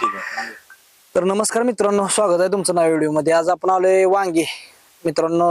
ठीक आहे. तर नमस्कार मित्रांनो स्वागत आहे तुमचं नव्या व्हिडिओमध्ये. आज आपण आलोय वांगी. मित्रांनो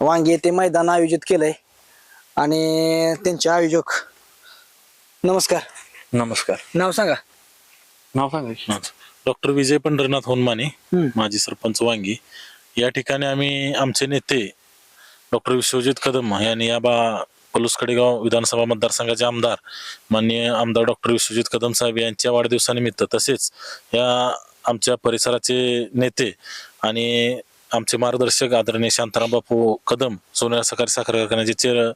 वांगी येथे मैदान आयोजित केलंय आणि त्यांचे आयोजक. नमस्कार. नमस्कार. नाव सांगा. नाव सांगा डॉक्टर विजय पंढरनाथ होनमाने. माजी सरपंच वांगी. या ठिकाणी आम्ही आमचे नेते डॉक्टर विश्वजित कदम यांनी या बा पलूस कडेगाव विधानसभा मतदारसंघाचे आमदार माननीय आमदार डॉक्टर विश्वजित कदम साहेब यांच्या वाढदिवसानिमित्त तसेच या आमच्या परिसराचे नेते आणि आमचे मार्गदर्शक आदरणीय शांताराम बापू कदम सोनेरा सहकारी साखर कारखान्याचे चेअर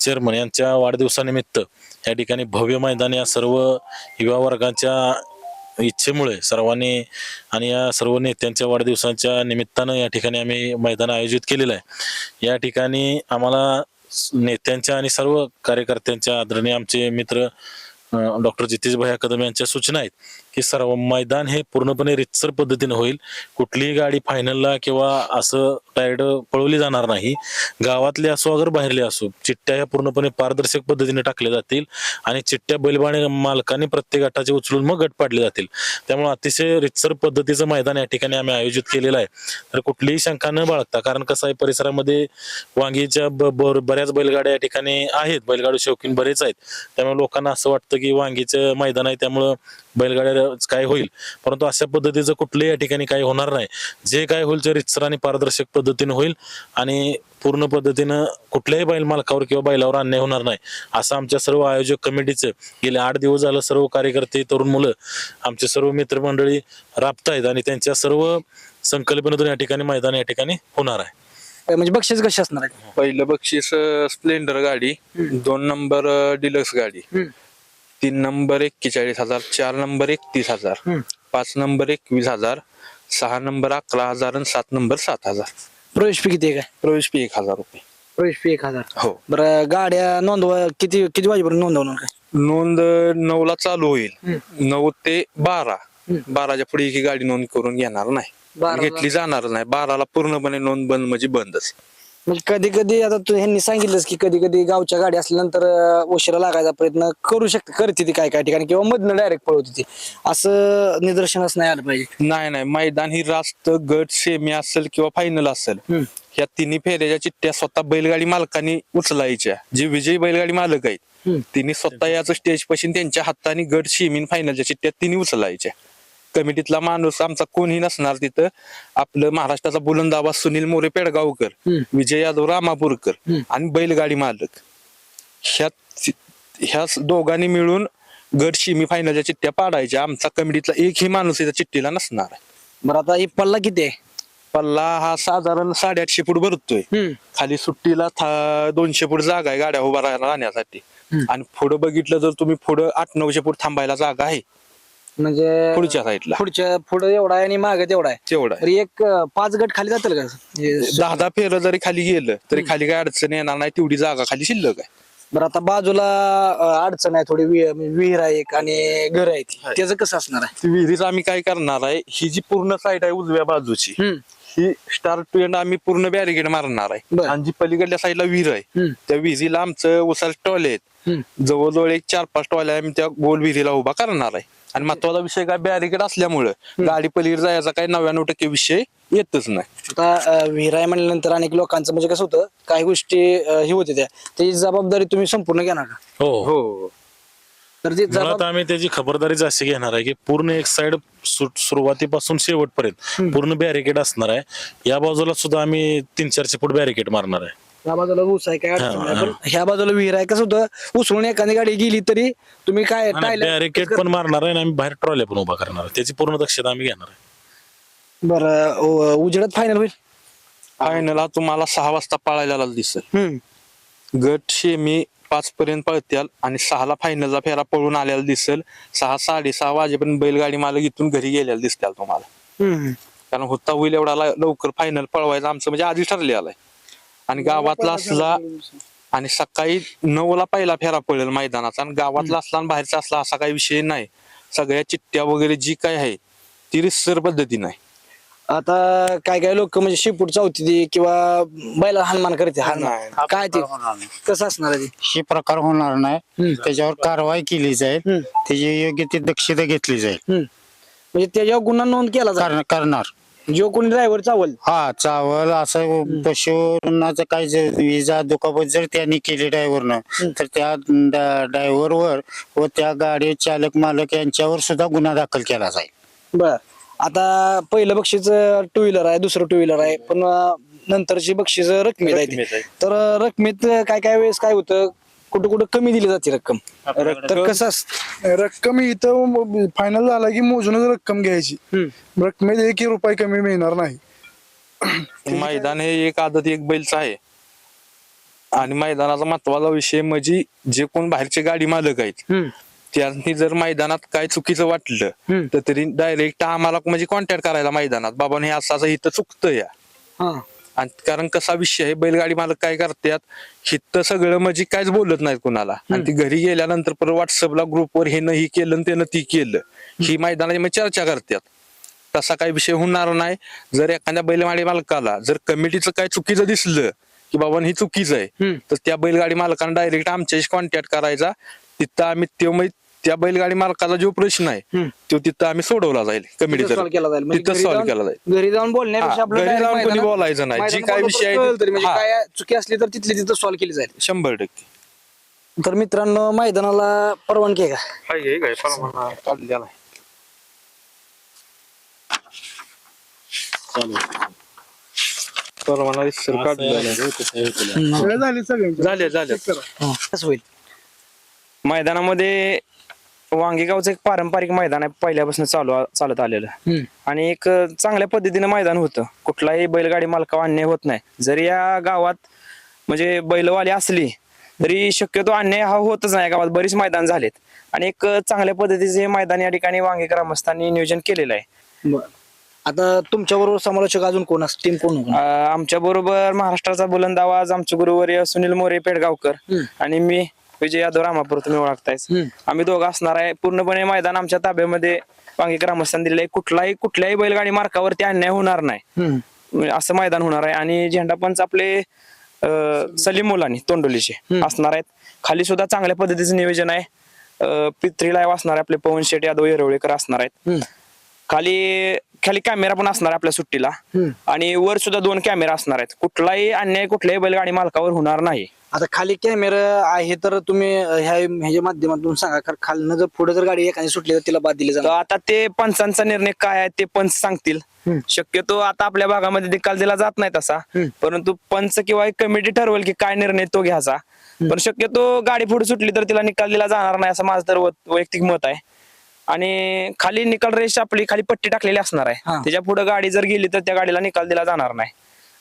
चेअरमन यांच्या वाढदिवसानिमित्त या ठिकाणी भव्य मैदान या सर्व युवा वर्गाच्या इच्छेमुळे सर्वांनी आणि या सर्व नेत्यांच्या वाढदिवसाच्या निमित्तानं या ठिकाणी आम्ही मैदान आयोजित केलेलं आहे. या ठिकाणी आम्हाला नेत्यांच्या आणि सर्व कार्यकर्त्यांच्या आदरणीय आमचे मित्र डॉक्टर जितेश भैया कदम यांच्या सूचना आहेत. की सर्व मैदान हे पूर्णपणे रितसर पद्धतीने होईल. कुठलीही गाडी फायनलला किंवा असं टायर्ड पळवली जाणार नाही. गावातले असो अगर बाहेरले असो चिठ्ठ्या ह्या पूर्णपणे पारदर्शक पद्धतीने टाकल्या जातील आणि चिठ्ठ्या बैलबाणी मालकाने प्रत्येक गटाचे उचलून मग गट पाडले जातील. त्यामुळे अतिशय रितसर पद्धतीचं मैदान या ठिकाणी आम्ही आयोजित केलेलं आहे. तर कुठलीही शंका न बाळगता कारण कसं आहे परिसरामध्ये वांगीच्या ब- बऱ्याच बैलगाड्या या ठिकाणी आहेत. बैलगाडी शौकीन बरेच आहेत. त्यामुळे लोकांना असं वाटतं की वांगीचं मैदान आहे. त्यामुळं बैलगाड्या काय होईल? परंतु अशा पद्धतीचं कुठलंही या ठिकाणी काही होणार नाही. जे काय होईल ते रितसर आणि पारदर्शक पद्धतीने होईल आणि पूर्ण पद्धतीनं कुठल्याही बैल मालकावर किंवा बैलावर अन्याय होणार नाही. असं आमच्या सर्व आयोजक कमिटीचं गेले आठ दिवस झालं सर्व कार्यकर्ते तरुण मुलं आमचे सर्व मित्रमंडळी राबतायत आणि त्यांच्या सर्व संकल्पनेतून या ठिकाणी मैदान या ठिकाणी होणार आहे. म्हणजे बक्षीस कशी असणार आहे? पहिलं बक्षीस स्प्लेंडर गाडी दोन नंबर डिलक्स गाडी. तीन नंबर एक्केचाळीस हजार चार नंबर एकतीस हजार. पाच नंबर एकवीस हजार सहा नंबर अकरा हजार आणि सात नंबर सात हजार. प्रवेश फी किती आहे काय? प्रवेश फी एक हजार रुपये. प्रवेश फी एक हजार. हो. बरं गाड्या नोंदवा किती किती वाजेपर्यंत नोंदवणार काय? नोंद नऊ ला चालू होईल. नऊ ते बारा. बाराच्या पुढे ही गाडी नोंद करून घेणार नाही. बाराला- घेतली जाणार नाही. बाराला पूर्णपणे नोंद बंद म्हणजे बंदच. म्हणजे कधी कधी आता तू ह्यांनी सांगितलंस की कधी कधी गावच्या गाडी असल्यानंतर अं, उशिरा लागायचा प्रयत्न करू शकते करते ती काय काय ठिकाणी किंवा मधनं डायरेक्ट पळवते ती. असं निदर्शनच नाही आलं पाहिजे. नाही नाही. मैदान ही रास्त गट सेमी असेल किंवा फायनल असेल. ह्या तिन्ही फेऱ्याच्या चिठ्ठ्या स्वतः बैलगाडी मालकांनी उचलायच्या. जे विजयी बैलगाडी मालक आहेत हम्म. तिने स्वतः याच स्टेजपासून त्यांच्या हाताने गट सेमीन फायनलच्या चिठ्ठ्या तिन्ही उचलायच्या. कमिटीतला माणूस आमचा कोणीही नसणार तिथं आपलं महाराष्ट्राचा बुलंद आवाज सुनील मोरे पेडगावकर. विजय यादव रामापूरकर. आणि बैलगाडी मालक ह्या ह्या दोघांनी मिळून गट सेमी फायनलच्या चिठ्ठ्या पाडायच्या आमचा कमिटीतला एकही माणूस इथं चिठ्ठीला नसणार आहे बरं आता ही पल्ला किती आहे पल्ला हा साधारण साडेआठशे फूट भरतोय. खाली सुट्टीला था- दोनशे फूट जागा आहे गाड्या उभा राह- राहण्यासाठी. आणि पुढं बघितलं जर तुम्ही पुढं आठ नऊशे फूट थांबायला जागा आहे म्हणजे पुढच्या साईडला पुढच्या पुढे एवढा आहे आणि मागे तेवढा आहे तेवढं आहे. तरी एक अं, पाच गट खाली जातील का दहा दहा फेरं जरी खाली गेलं तरी खाली काय अडचण येणार नाही तेवढी जागा खाली शिल्लक आहे बरं आता बाजूला अं, अडचण आहे थोडी विहीर म्हणजे विहीर आहे एक आणि घर आहे ती. त्याचं कसं असणार आहे ती विहिरीच आम्ही काय करणार आहे ही जी पूर्ण साईड आहे उजव्या बाजूची हम्म. ही स्टार्ट टू एंड आम्ही पूर्ण बॅरिकेड मारणार आहे बरं. आणि जी पलीकडल्या साईडला विहीर आहे हम्म. त्या विहिरीला आमचं उसाल टॉल आहेत हम्म. जवळजवळ एक चार पाच टॉल्या आम्ही त्या गोल विहिरीला उभा करणार आहे आणि महत्त्वाचा विषय काय बॅरिकेड असल्यामुळं गाडी पलीकडे जायचा काही नव्याण्णव टक्के विषय येतच नाही. आता आहे म्हणल्यानंतर अनेक लोकांचं म्हणजे कसं होतं काही गोष्टी अं, हे होते त्या. त्याची जबाबदारी तुम्ही संपूर्ण घेणार का? हो. हो. तर ती मुळात जबाब आम्ही त्याची खबरदारीच अशी घेणार आहे की पूर्ण एक साइड सुरुवातीपासून शेवटपर्यंत पूर्ण बॅरिकेड असणार आहे. या बाजूला सुद्धा आम्ही तीन चारशे फूट बॅरिकेड मारणार आहे. या बाजूला ऊस आहे काय अडचण हा, नाही. पण ह्या बाजूला विहीर आहे. कसं होतं? उसळून एखादी गाडी गेली तरी तुम्ही काय टायला पण मारणार आहे आणि आम्ही बाहेर ट्रॉल्या पण उभा करणार आहे. त्याची पूर्ण दक्षता आम्ही घेणार आहे. बरं उ- उजेडात फायनल होईल? फायनल तुम्हाला सहा वाजता पळायला दिसेल. हम्म. गट शेमी पाच पर्यंत पळत्याल आणि सहाला फायनलचा फेरा पळून आलेला दिसेल. सहा साडेसहा वाजेपर्यंत बैलगाडी मालक इथून घरी गेलेला दिसत्याल तुम्हाला. हम्म. कारण होता होईल एवढा ला- लवकर फायनल पळवायचं आमचं म्हणजे आधी ठरलेलं आहे. आणि गावातला असला आणि सकाळी नऊला पहिला फेरा पडेल मैदानाचा. आणि गावातला असला आणि बाहेरचा असला असा काही विषय नाही. सगळ्या चिठ्ठ्या वगैरे जी काय आहे ती रिसर पद्धतीने आहे. आता काय काय लोक म्हणजे शिपूट चावती ती किंवा बैला हनुमान करते हनुमान काय ते? कसं असणार आहे ते? हे प्रकार होणार नाही. त्याच्यावर कारवाई केली जाईल हम्म. त्याची योग्य ती दक्षता घेतली जाईल हम्म. म्हणजे त्याच्यावर गुन्हा नोंद केला कर- करणार. जो कोणी ड्रायव्हर चावल. हा चावल असं पशुनाचं काय जर इजा दुखापत जर त्यांनी केली ड्रायव्हरनं तर त्या ड्रायव्हरवर व त्या गाडी चालक मालक यांच्यावर सुद्धा गुन्हा दाखल केला जाईल. बर. आता पहिलं बक्षीस टू व्हीलर आहे दुसरं टू व्हीलर आहे पण अं, नंतरची बक्षीस रकमेत आहे ती. तर अं, रकमेत काय काय वेळेस काय होतं? कुठं कुठं कमी दिली जाते रक्कम. तर कसं असतं? रक्कम इथं फायनल झाला की मोजूनच रक्कम घ्यायची. रकमेत एकही रुपये कमी मिळणार नाही. मैदान हे एक आदत एक बैलचं आहे. आणि मैदानाचा महत्त्वाचा विषय म्हणजे जे कोण बाहेरचे गाडी मालक आहेत. त्यांनी जर मैदानात काय चुकीचं वाटलं. तर तरी डायरेक्ट आम्हाला म्हणजे कॉन्टॅक्ट करायला मैदानात बाबा हे असं असं इथं चुकतं या. हा. आणि कारण कसा विषय आहे बैलगाडी मालक काय करतात हिथं सगळं म्हणजे काहीच बोलत नाहीत कुणाला. आणि ती घरी गेल्यानंतर परत व्हॉट्सअपला ग्रुपवर हे ही केलं त्यानं ती केलं. ही मैदानाची मग चर्चा करतात. तसा काही विषय होणार नाही. जर एखाद्या बैलगाडी मालकाला जर कमिटीचं काय चुकीचं दिसलं की बाबा हे चुकीचं आहे तर त्या बैलगाडी मालकानं डायरेक्ट आमच्याशी कॉन्टॅक्ट करायचा. तिथं आम्ही तो त्या बैलगाडी मालकाचा जो प्रश्न आहे तो तिथं आम्ही सोडवला जाईल solve केला जाईल. कमिटीचा म्हणजे तिथं घरी सॉल्व्ह जाऊन- केला जाईल. घरी जाऊन बोलण्यापेक्षा हा, आपलं घरी direct जाऊन कोणी मैदानात- बोलायचं नाही. जी मैदानात काय बोललं विषय आहे कळलं तरी म्हणजे हा. काय चुकी असली तर तिथली तिथं सॉल्व्ह केली जाईल. शंभर टक्के. तर मित्रांनो मैदानाला परवानगी आहे का? परवाना सरकार सगळं झाले. झाले झाले. कसं होईल? मैदानामध्ये वांगेगावचं एक पारंपरिक मैदान आहे पहिल्यापासून चालू चालत आलेलं. आणि एक चांगल्या पद्धतीनं मैदान होतं. कुठलाही बैलगाडी मालकावर अन्याय होत नाही. जरी या गावात म्हणजे बैलवाली असली तरी शक्यतो अन्याय हा होतच नाही. गावात बरीच मैदान झालेत. आणि एक चांगल्या पद्धतीचे हे मैदान या ठिकाणी वांगे ग्रामस्थांनी नियोजन केलेलं आहे. आता तुमच्या बरोबर समालोचक अजून कोण असं टीम कोण? आमच्या बरोबर महाराष्ट्राचा बुलंद आवाज आमचे गुरुवर्य सुनील मोरे पेडगावकर. आणि मी विजय यादव रामापूर तुम्ही ओळखतायच हम्म. आम्ही दोघं असणार आहे. पूर्णपणे मैदान आमच्या ताब्यामध्ये वांगी ग्रामस्थांनी दिलेलं आहे. कुठलाही कुठल्याही बैलगाडी मार्कावरती अन्याय होणार नाही. म्हणजे असं मैदान होणार आहे. आणि झेंडा पंच आपले सलीम मुलानी तोंडोलीचे असणार आहेत. खाली सुद्धा चांगल्या पद्धतीचं नियोजन आहे. पित्री लाईव्ह असणार आहे. आपले पवन शेट यादव येरवळेकर असणार आहेत. खाली खाली कॅमेरा पण असणार आहे आपल्या सुट्टीला. आणि वर सुद्धा दोन कॅमेरा असणार आहेत. कुठलाही अन्याय कुठल्याही बैलगाडी मालकावर होणार नाही. आता खाली कॅमेरा आहे तर तुम्ही ह्या ह्याच्या माध्यमातून सांगा कारण खालनं जर पुढे जर गाडी एखादी सुटली तर तिला बाद दिली तर जाणार आता ते पंचांचा निर्णय काय आहे ते पंच सांगतील. हम्म. शक्यतो आता आपल्या भागामध्ये निकाल दिला जात नाही तसा. हम्म. परंतु पंच किंवा एक कमिटी ठरवेल की काय निर्णय तो घ्यायचा. पण शक्यतो गाडी पुढे सुटली तर तिला निकाल दिला जाणार नाही असं माझं तर वैयक्तिक मत आहे. आणि खाली निकाल रेष आपली खाली पट्टी टाकलेली असणार हा. आहे त्याच्या पुढे गाडी जर गेली तर त्या गाडीला निकाल दिला जाणार नाही.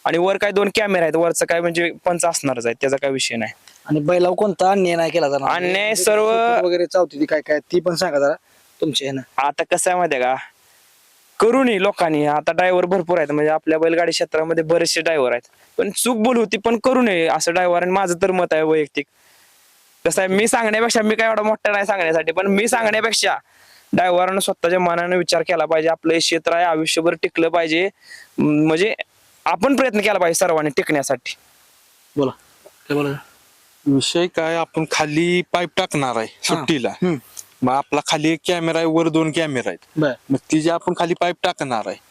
आणि वर काय दोन कॅमेरे आहेत वरचं काय म्हणजे पंच असणारच आहे त्याचा काय विषय नाही. आणि बैलावर कोणता अन्याय नाही केला जाणार. अन्याय सर्व- सुट्टी वगैरे चावती ती काय काय ती पण सांगा जरा तुमच्या ह्यानं आता कसं आहे माहितीये का? करूनही लोकांनी आता ड्रायव्हर भरपूर आहेत म्हणजे आपल्या बैलगाडी क्षेत्रामध्ये बरेचसे ड्रायव्हर आहेत. पण चूक बोल होती पण करू नये असं ड्रायव्हर आणि माझं तर मत आहे वैयक्तिक. कसं आहे मी सांगण्यापेक्षा मी काय एवढा मोठा नाही सांगण्यासाठी पण मी सांगण्यापेक्षा ड्रायव्हरानं स्वतःच्या मनानं विचार केला पाहिजे आपलं हे क्षेत्र आहे आयुष्यभर टिकलं पाहिजे. म्हणजे आपण प्रयत्न केला पाहिजे सर्वांनी टिकण्यासाठी. बोला. काय बोला विषय काय आपण खाली पाईप टाकणार आहे सुट्टीला. मग आपला खाली एक कॅमेरा आहे वर दोन कॅमेरा आहेत. बर. मग ती जे आपण खाली पाईप टाकणार आहे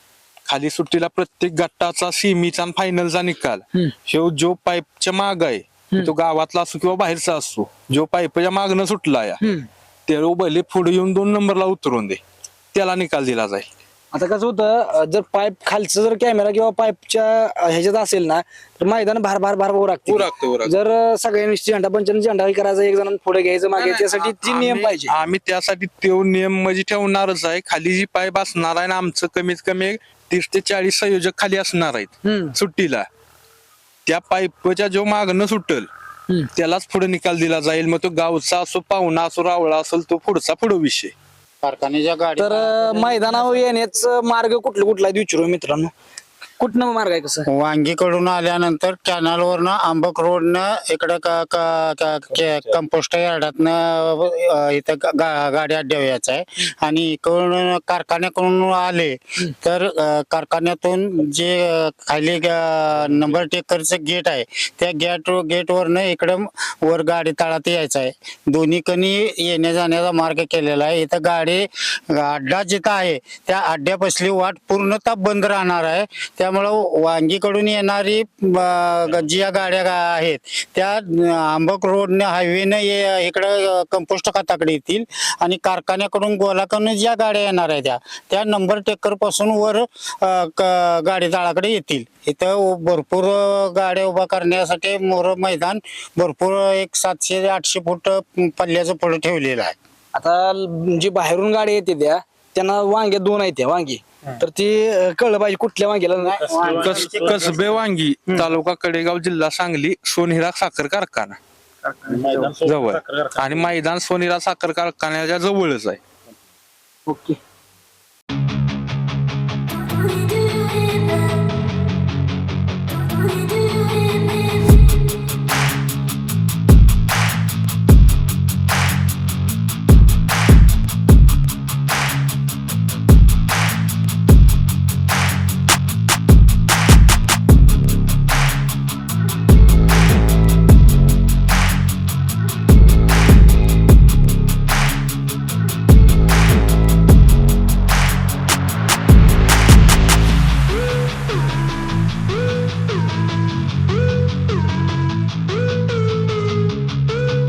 खाली सुट्टीला प्रत्येक गट्टाचा सिमीचा आणि फायनलचा निकाल. हम्म. ह्यो जो पाईपच्या माग आहे तो गावातला असो किंवा बाहेरचा असो जो पाईपच्या मागणं सुटला या ते भले पुढे येऊन दोन नंबरला उतरून दे. त्याला निकाल दिला जाईल. आता कसं होतं जर पाईप खालचं जर कॅमेरा किंवा पाईपच्या ह्याच्यात असेल ना तर मैदान भार भार भार राखतं, राखते. जर सगळ्यांनी झेंडा पंचाने झेंडा करायचा एक जण पुढे घ्यायचं मागे त्यासाठी ती नियम आम्ही- पाहिजे. आम्ही त्यासाठी तो नियम म्हणजे ठेवणारच आहे. खाली जी पाईप असणार आहे ना आमचं कमीत कमी एक तीस ते चाळीस संयोजक खाली असणार आहेत. सुट्टीला. त्या पाईपच्या जो मागणं सुटल. त्यालाच पुढे निकाल दिला जाईल. मग तो गावचा असो पाहुणा असो रावळा असेल तो पुढचा पुढे विषय. कारखान्याच्या गाडी तर मैदानावर येण्याचं मार्ग कुठलं कुठला आहे ते विचारू मित्रांनो. कुठनं मार्ग आहे कसं? वांगीकडून आल्यानंतर कॅनल वरनं आंबक रोडनं इकडं क- क- क- के- कंपोस्ट यार्डातनं इथं गा- गा- गाडी अड्ड्यावर आहे. आणि इकडून कारखान्याकडून आले तर कारखान्यातून जे खाली ग- नंबर टेकरचं गेट आहे त्या गेट गेटवरनं इकडं वर गाडी तळात यायचं आहे. दोन्ही कणी येण्या जाण्याचा मार्ग केलेला आहे. इथं गाडी अड्डा जिथं आहे त्या अड्ड्यापासली वाट पूर्णतः बंद राहणार आहे. त्यामुळं वांगीकडून येणारी ज्या गाड्या गा- आहेत त्या आंबक रोडने हायवेनं इकडं कंपोस्ट खाताकडे येतील आणि कारखान्याकडून गोलाकडून ज्या गाड्या येणार आहेत त्या त्या नंबर टेकरपासून वर गाडी तळाकडे येतील. इथं भरपूर गाड्या उभा करण्यासाठी मोर मैदान भरपूर एक सातशे ते आठशे फूट पल्ल्याचं पुढे ठेवलेलं आहे. आता जी बाहेरून गाडी येते त्या त्यांना वांगे दोन आहेत त्या वांगी. तर ती अं, कळलं पाहिजे कुठल्या वांग्याला नाही. कस कसबे वांगी तालुका कडेगाव जिल्हा सांगली सोनहिरा साखर कारखाना. जवळ. आणि मैदान सोनिरा साखर कारखान्याच्या जवळच आहे. ओके.